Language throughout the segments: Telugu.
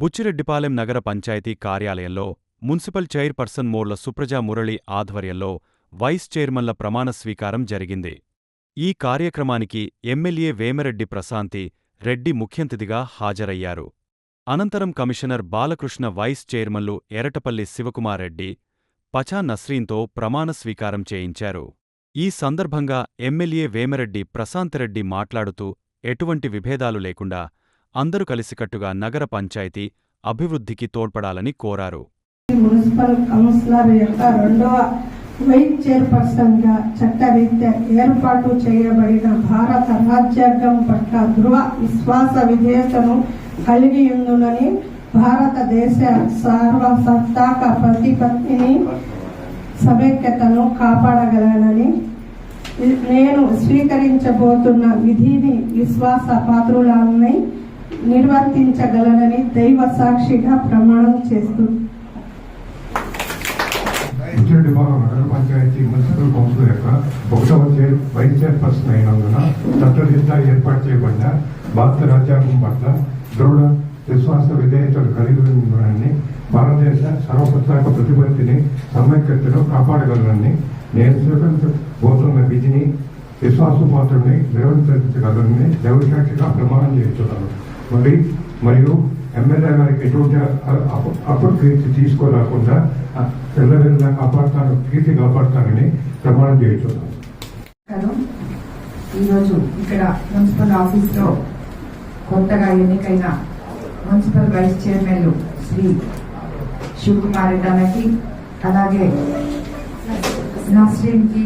బుచ్చిరెడ్డిపాలెం నగర పంచాయతీ కార్యాలయంలో మున్సిపల్ చైర్పర్సన్ మోర్ల సుప్రజా మురళి ఆధ్వర్యంలో వైస్ చైర్మన్ల ప్రమాణ స్వీకారం జరిగింది. ఈ కార్యక్రమానికి ఎమ్మెల్యే వేమరెడ్డి ప్రశాంతి రెడ్డి ముఖ్యంతిథిగా హాజరయ్యారు. అనంతరం కమిషనర్ బాలకృష్ణ వైస్ చైర్మన్లు ఎరటపల్లి శివకుమారెడ్డి పచా నస్రీన్తో ప్రమాణ స్వీకారం చేయించారు. ఈ సందర్భంగా ఎమ్మెల్యే వేమరెడ్డి ప్రశాంతరెడ్డి మాట్లాడుతూ ఎటువంటి విభేదాలు లేకుండా అందరూ కలిసికట్టుగా నగర పంచాయతీ అభివృద్ధికి తోడ్పడాలని కోరారు. మున్సిపల్ కౌన్సిలర్ యొక్క రెండవ వైస్ చైర్పర్సన్గా చట్టరీత్యా ఏర్పాటు చేయబడిన భారత రాజ్యాంగం పట్ల ధృవ విశ్వాస విధేయతను కలిగి ఉందని భారతదేశ సార్వసత్తాక ప్రతిపత్తిని సమైక్యతను కాపాడగలనని నేను స్వీకరించబోతున్న విధిని విశ్వాస పాత్రులని నిర్వర్తించగలనని దైవ సాక్షిగా ప్రమాణం చేస్తూ బుచ్చిరెడ్డి భవనం నగర పంచాయతీ మున్సిపల్ కౌన్సిల్ యొక్క ఒకటవ వైస్ చైర్పర్సన్ అయినందున చట్టరీత్యా ఏర్పాటు చేయబడిన భారత రాజ్యాంగం పట్ల దృఢ విశ్వాస విధేయతలు కలిగి ఉందని భారతదేశ సర్వసత్తాక ప్రతిపత్తిని సమైక్యతను కాపాడగలనని నేను స్వీకరించబోతున్న విధిని విశ్వాసపాత్రుని నిర్వర్తించగలనని దైవసాక్షిగా ప్రమాణం చేస్తున్నాను. మరి మరియు ఎమ్మెల్యే గారికి ఎటువంటి అపకీర్తి తీసుకోరాకుండా పిల్లల కాపాడుతాను కీర్తి కాపాడుతానని ప్రమాణం చేస్తున్నాను ఈరోజు ఇక్కడ మున్సిపల్ ఆఫీస్లో కొత్తగా ఎన్నికైన municipal vice chairman Shri Sivakumar Reddy అన్నకి అలాగే నస్రీన్కి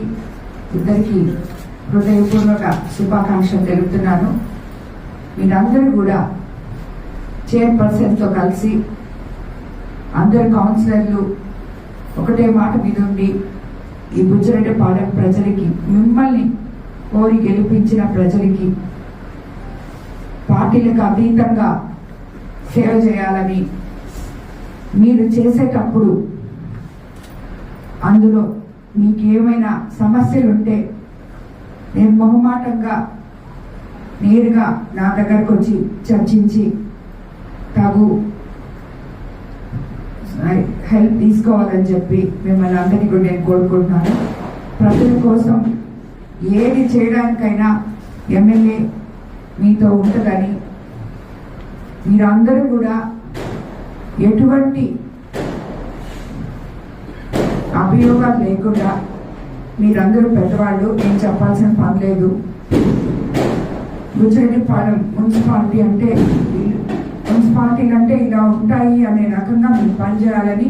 ఇద్దరికి హృదయపూర్వక శుభాకాంక్షలు తెలుపుతున్నాను. మీరందరూ కూడా చైర్పర్సన్తో కలిసి అందరు కౌన్సిలర్లు ఒకటే మాట మీద ఉండి ఈ బుజ్జిరెడ్డిపాలెం ప్రజలకి మిమ్మల్ని కోరి గెలిపించిన ప్రజలకి పార్టీలకు అతీతంగా సేవ చేయాలని మీరు చేసేటప్పుడు అందులో మీకు ఏమైనా సమస్యలుంటే నేను మొహమాటంగా నేరుగా నా దగ్గరకు వచ్చి చర్చించి తగు హెల్ప్ తీసుకోవాలని చెప్పి మిమ్మల్ని అందరినీ కూడా నేను కోరుకుంటున్నాను. ప్రజల కోసం ఏది చేయడానికైనా ఎమ్మెల్యే మీతో ఉంటుందని మీరందరూ కూడా ఎటువంటి అభియోగాలు లేకుండా మీరందరూ పెద్దవాళ్ళు నేను చెప్పాల్సిన పని లేదు. బుజ్జిరెడ్డిపాలెం మున్సిపాలిటీ అంటే మున్సిపాలిటీలు అంటే ఇలా ఉంటాయి అనే రకంగా మీరు పనిచేయాలని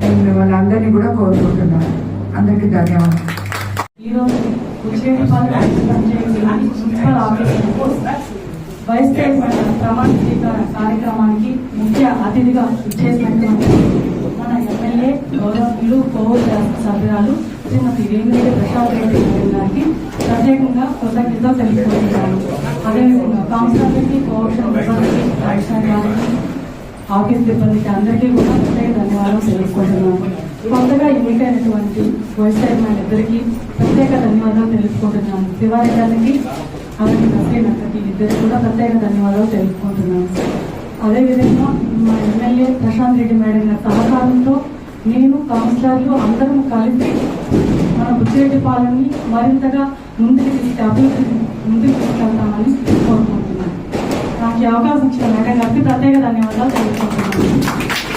నేను మిమ్మల్ని అందరినీ కూడా కోరుకుంటున్నాను. అందరికీ ధన్యవాదాలు. ఈరోజు వైస్ చైర్మన్ ప్రమాణ స్వీకార కార్యక్రమానికి ముఖ్య అతిథిగా ఇచ్చేసినటువంటి మన ఎమ్మెల్యే గౌరవనీయులు కోవూరు సభ్యురాలు శ్రీమతి వేమిరెడ్డి ప్రసాద్ రెడ్డి గారికి ప్రత్యేకంగా కృతజ్ఞతలు తెలుసుకుంటున్నాను అదేవిధంగా కౌన్సిలర్లకి కోఆప్షన్ సిబ్బందికి గారికి ఆఫీస్ సిబ్బందికి అందరికీ కూడా ప్రత్యేక ధన్యవాదాలు తెలుసుకుంటున్నాను కొత్తగా ఎన్నికైనటువంటి వైస్ చైర్మన్ ఇద్దరికి ప్రత్యేక ధన్యవాదాలు తెలుసుకుంటున్నాను తివారి గారికి అలాగే ప్రత్యేకతకి ఇద్దరు కూడా ప్రత్యేక ధన్యవాదాలు తెలుసుకుంటున్నాను అదేవిధంగా మా ఎమ్మెల్యే ప్రశాంత్ రెడ్డి మేడం గారి నేను అందరం కలిసి మన బుచ్చిరెడ్డి పాలనని మరింతగా ముందుకు తీసుకు అభివృద్ధి ముందుకు తీసుకెళ్తామని కోరుకుంటున్నాను. నాకు ఈ అవకాశం ఇచ్చిన మేడం గారికి ప్రత్యేక ధన్యవాదాలు తెలుసుకుంటున్నాను